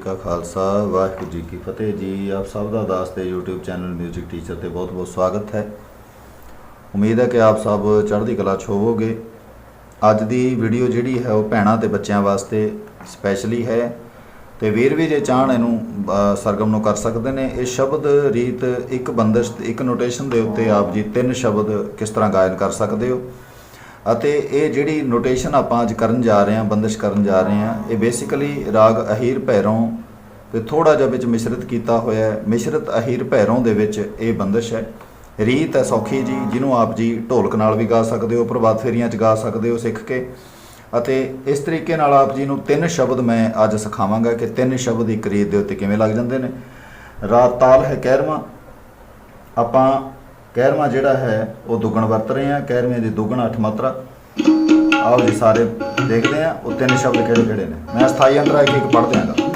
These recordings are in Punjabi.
ਕਾ ਖਾਲਸਾ, ਵਾਹਿਗੁਰੂ ਜੀ ਕੀ ਫਤਿਹ ਜੀ। ਆਪ ਸਭ ਦਾ ਦਾਸ ਤੇ YouTube ਚੈਨਲ 뮤직 ਟੀਚਰ ਤੇ ਬਹੁਤ-ਬਹੁਤ ਸਵਾਗਤ ਹੈ। ਉਮੀਦ ਹੈ ਕਿ ਆਪ ਸਭ ਚੜ੍ਹਦੀ ਕਲਾ 'ਚ ਹੋਵੋਗੇ। ਅੱਜ ਦੀ ਵੀਡੀਓ ਜਿਹੜੀ ਹੈ ਉਹ ਭੈਣਾਂ ਤੇ ਬੱਚਿਆਂ ਵਾਸਤੇ ਸਪੈਸ਼ਲੀ ਹੈ ਤੇ ਵੀਰ ਵੀ ਜੇ ਚਾਹਣ ਇਹਨੂੰ ਸਰਗਮ ਨੂੰ ਕਰ ਸਕਦੇ ਨੇ। ਇਹ ਸ਼ਬਦ, ਰੀਤ, ਇੱਕ ਬੰਦਸ਼, ਇੱਕ ਨੋਟੇਸ਼ਨ ਦੇ ਉੱਤੇ ਆਪ ਜੀ ਤਿੰਨ ਸ਼ਬਦ ਕਿਸ ਤਰ੍ਹਾਂ ਗਾਇਨ ਕਰ ਸਕਦੇ ਹੋ? ਅਤੇ ਇਹ ਜਿਹੜੀ ਨੋਟੇਸ਼ਨ ਆਪਾਂ ਅੱਜ ਕਰਨ ਜਾ ਰਹੇ ਹਾਂ, ਬੰਦਸ਼ ਕਰਨ ਜਾ ਰਹੇ ਹਾਂ, ਇਹ ਬੇਸਿਕਲੀ ਰਾਗ ਅਹੀਰ ਭੈਰੋਂ ਤੇ ਥੋੜਾ ਜਿਹਾ ਵਿੱਚ ਮਿਸ਼ਰਤ ਕੀਤਾ ਹੋਇਆ ਹੈ। ਮਿਸ਼ਰਤ ਅਹੀਰ ਭੈਰੋਂ ਦੇ ਵਿੱਚ ਇਹ ਬੰਦਸ਼ ਹੈ। ਰੀਤ ਹੈ ਸੌਖੀ ਜੀ, ਜਿਹਨੂੰ ਆਪ ਜੀ ਢੋਲਕ ਨਾਲ ਵੀ ਗਾ ਸਕਦੇ ਹੋ, ਪ੍ਰਭਾਤ ਫੇਰੀਆਂ 'ਚ ਗਾ ਸਕਦੇ ਹੋ ਸਿੱਖ ਕੇ। ਅਤੇ ਇਸ ਤਰੀਕੇ ਨਾਲ ਆਪ ਜੀ ਨੂੰ ਤਿੰਨ ਸ਼ਬਦ ਮੈਂ ਅੱਜ ਸਿਖਾਵਾਂਗਾ ਕਿ ਤਿੰਨ ਸ਼ਬਦ ਇੱਕ ਰੀਤ ਦੇ ਉੱਤੇ ਕਿਵੇਂ ਲੱਗ ਜਾਂਦੇ ਨੇ। ਰਾਤ ਤਾਲ ਹੈ ਕਹਿਰਵਾਂ ਆਪਾਂ ਕਹਿਰਵਾ ਜਿਹੜਾ ਹੈ, ਉਹ ਦੁੱਗਣ ਵਰਤ ਰਹੇ ਆ ਕਹਿਰਵੇਂ ਦੀ ਦੁੱਗਣ ਅੱਠ ਮਾਤਰਾ। ਆਓ ਜੀ, ਸਾਰੇ ਦੇਖਦੇ ਆ ਉਹ ਤਿੰਨ ਸ਼ਬਦ ਕਿਹੜੇ ਕਿਹੜੇ ਨੇ। ਮੈਂ ਸਥਾਈ ਅੰਤਰਾ ਇੱਕ ਇੱਕ ਪੜ੍ਹਦੇ ਆਂਗਾ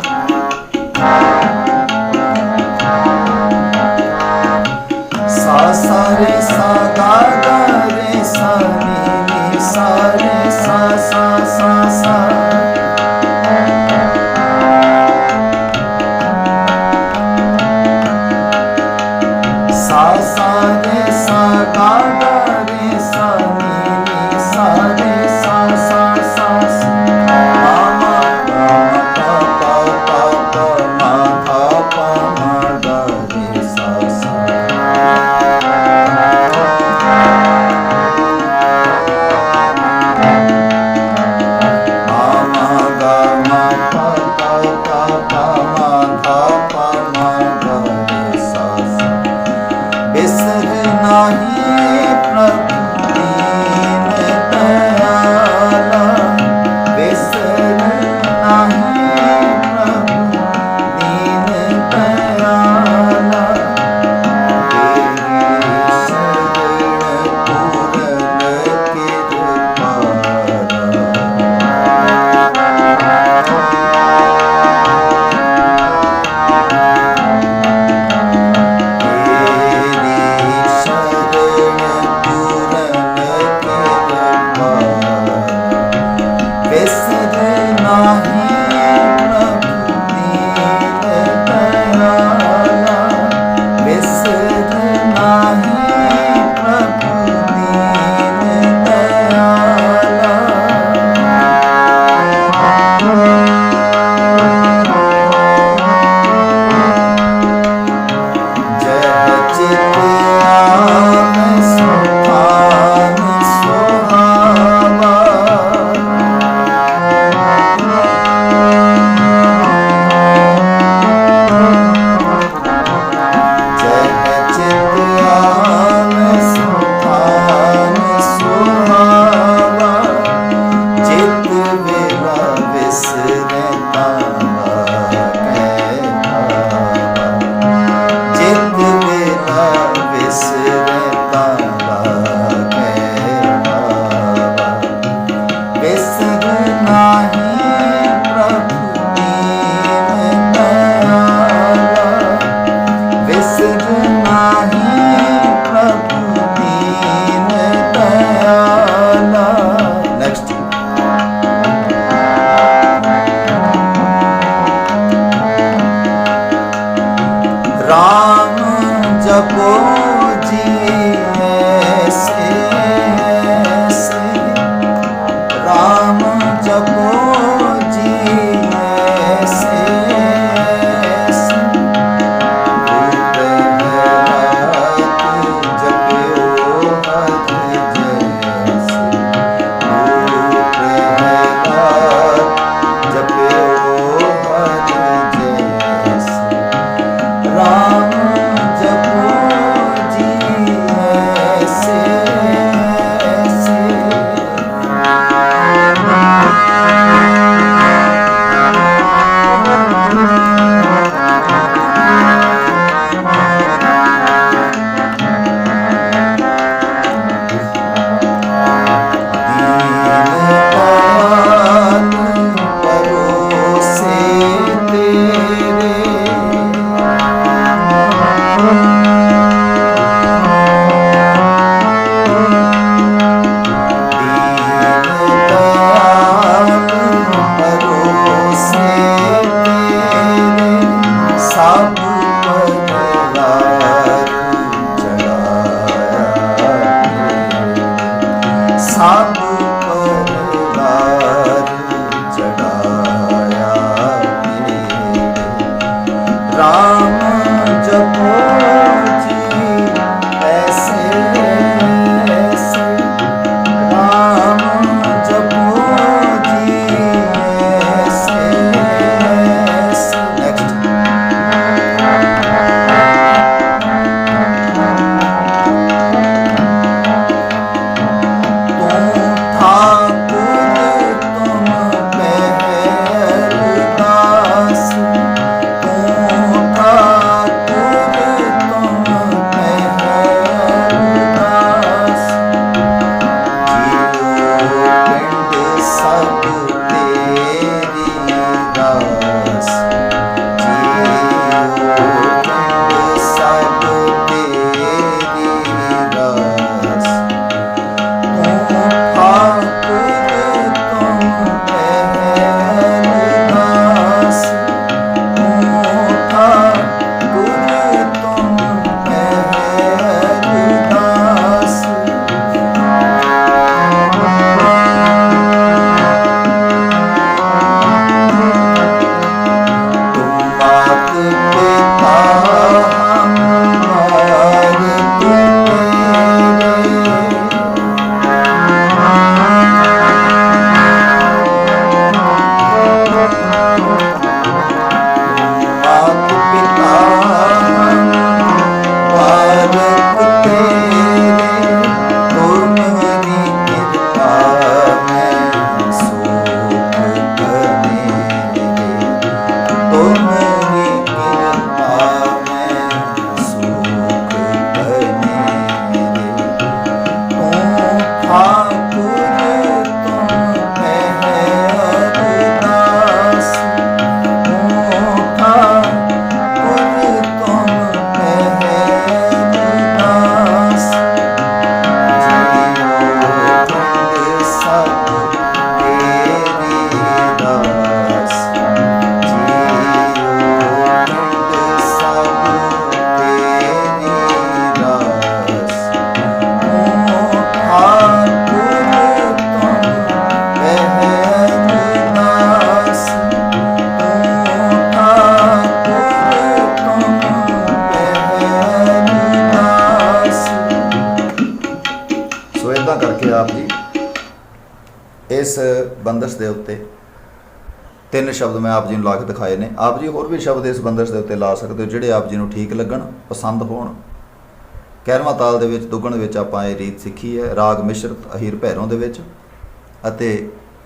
ਇਸ ਬੰਦਸ਼ ਦੇ ਉੱਤੇ ਤਿੰਨ ਸ਼ਬਦ ਮੈਂ ਆਪ ਜੀ ਨੂੰ ਲਾ ਕੇ ਦਿਖਾਏ ਨੇ। ਆਪ ਜੀ ਹੋਰ ਵੀ ਸ਼ਬਦ ਇਸ ਬੰਦਸ਼ ਦੇ ਉੱਤੇ ਲਾ ਸਕਦੇ ਹੋ, ਜਿਹੜੇ ਆਪ ਜੀ ਨੂੰ ਠੀਕ ਲੱਗਣ, ਪਸੰਦ ਹੋਣ। ਕਹਿਰਵਾਂ ਤਾਲ ਦੇ ਵਿੱਚ, ਦੁੱਗਣ ਵਿੱਚ ਆਪਾਂ ਇਹ ਰੀਤ ਸਿੱਖੀ ਹੈ, ਰਾਗ ਮਿਸ਼ਰਤ, ਅਹੀਰ ਭੈਰੋਂ ਦੇ ਵਿੱਚ। ਅਤੇ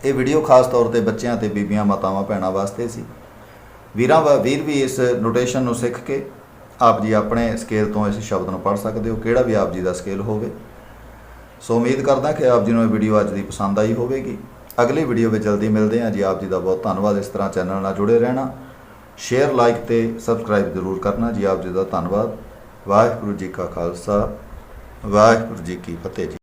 ਇਹ ਵੀਡੀਓ ਖਾਸ ਤੌਰ ਤੇ ਬੱਚਿਆਂ ਤੇ ਬੀਬੀਆਂ, ਮਾਤਾਵਾਂ, ਭੈਣਾਂ ਵਾਸਤੇ ਸੀ। ਵੀਰਾਂ ਵਾ, ਵੀਰ ਵੀ ਇਸ ਨੋਟੇਸ਼ਨ ਨੂੰ ਸਿੱਖ ਕੇ ਆਪ ਜੀ ਆਪਣੇ ਸਕੇਲ ਤੋਂ ਇਸ ਸ਼ਬਦ ਨੂੰ ਪੜ੍ਹ ਸਕਦੇ ਹੋ। ਕਿਹੜਾ ਵੀ ਆਪ ਜੀ ਦਾ ਸਕੇਲ ਹੋਵੇ। ਸੋ ਉਮੀਦ ਕਰਦਾ ਕਿ ਆਪ ਜੀ ਨੂੰ ਇਹ ਵੀਡੀਓ ਅੱਜ ਦੀ ਪਸੰਦ ਆਈ ਹੋਵੇਗੀ। ਅਗਲੀ ਵੀਡੀਓ ਵਿੱਚ ਜਲਦੀ ਮਿਲਦੇ ਹਾਂ ਜੀ। ਆਪ ਜੀ ਦਾ ਬਹੁਤ ਧੰਨਵਾਦ। ਇਸ ਤਰ੍ਹਾਂ ਚੈਨਲ ਨਾਲ ਜੁੜੇ ਰਹਿਣਾ। ਸ਼ੇਅਰ, ਲਾਈਕ ਤੇ ਸਬਸਕ੍ਰਾਈਬ ਜ਼ਰੂਰ ਕਰਨਾ ਜੀ। ਆਪ ਜੀ ਦਾ ਧੰਨਵਾਦ। ਵਾਹਿਗੁਰੂ ਜੀ ਕਾ ਖਾਲਸਾ। ਵਾਹਿਗੁਰੂ ਜੀ ਕੀ ਫਤਿਹ ਜੀ।